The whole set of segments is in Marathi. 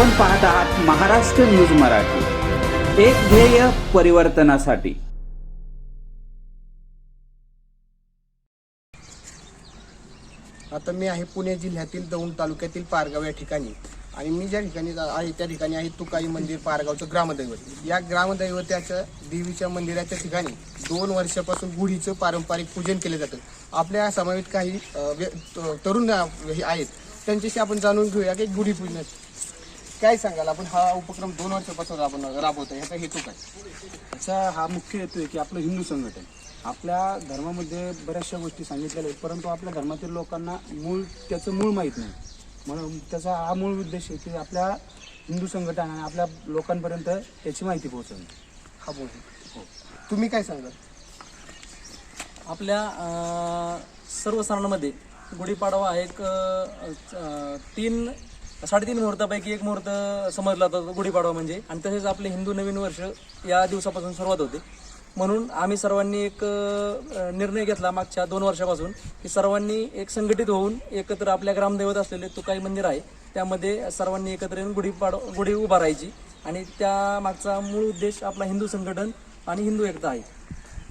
आपण पाहत आहात महाराष्ट्र न्यूज मराठी. एक ध्येय परिवर्तनासाठी. आता मी आहे पुणे जिल्ह्यातील दौंड तालुक्यातील पारगाव या ठिकाणी. आणि मी ज्या ठिकाणी जा- आहे त्या ठिकाणी आहे तुकाई मंदिर पारगावचं ग्रामदैवत. या ग्रामदैवताच्या देवीच्या मंदिराच्या ठिकाणी दोन वर्षापासून गुढीचं पारंपरिक पूजन केलं जातं. आपल्या समावेत काही व्य- तरुण हे आहेत त्यांच्याशी आपण जाणून घेऊया की गुढी पूजन काय सांगाल? आपण हा उपक्रम दोन वर्षापासून आपण राबवतो ह्याचा हेतू काय? याचा हा मुख्य हेतू आहे की आपलं हिंदू संघटन. आपल्या धर्मामध्ये बऱ्याचशा गोष्टी सांगितलेल्या आहेत परंतु आपल्या धर्मातील लोकांना मूळ त्याचं मूळ माहीत नाही. म्हणून त्याचा हा मूळ उद्देश आहे की आपल्या हिंदू संघटन आणि आपल्या लोकांपर्यंत त्याची माहिती पोहोचवणे. हा बोल. तुम्ही काय सांगाल? आपल्या अ, सर्व सणांमध्ये गुढीपाडवा हा एक अ, अ, तीन साडेतीन मुहूर्तापैकी एक मुहूर्त समजला जातो गुढीपाडवा म्हणजे. आणि तसेच आपले हिंदू नवीन वर्ष या दिवसापासून सुरुवात होते. म्हणून आम्ही सर्वांनी एक निर्णय घेतला मागच्या दोन वर्षापासून की सर्वांनी एक संघटित होऊन एकत्र आपल्या ग्रामदैवत असलेले तुकाई मंदिर आहे त्यामध्ये सर्वांनी एकत्र येऊन गुढीपाड गुढी उभारायची आणि त्या मागचा मूळ उद्देश आपला हिंदू संघटन आणि हिंदू एकता आहे.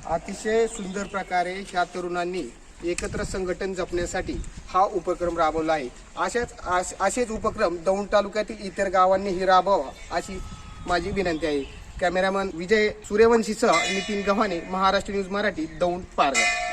अतिशय सुंदर प्रकारे ह्या तरुणांनी एकत्र संघटन जपण्यासाठी हा उपक्रम राबवला आहे. अशाच असेच उपक्रम दौंड तालुक्यातील इतर गावांनीही राबवा अशी माझी विनंती आहे. कॅमेरामन विजय सूर्यवंशीसह नितीन गव्हाणे महाराष्ट्र न्यूज मराठी दौंड पारगाव.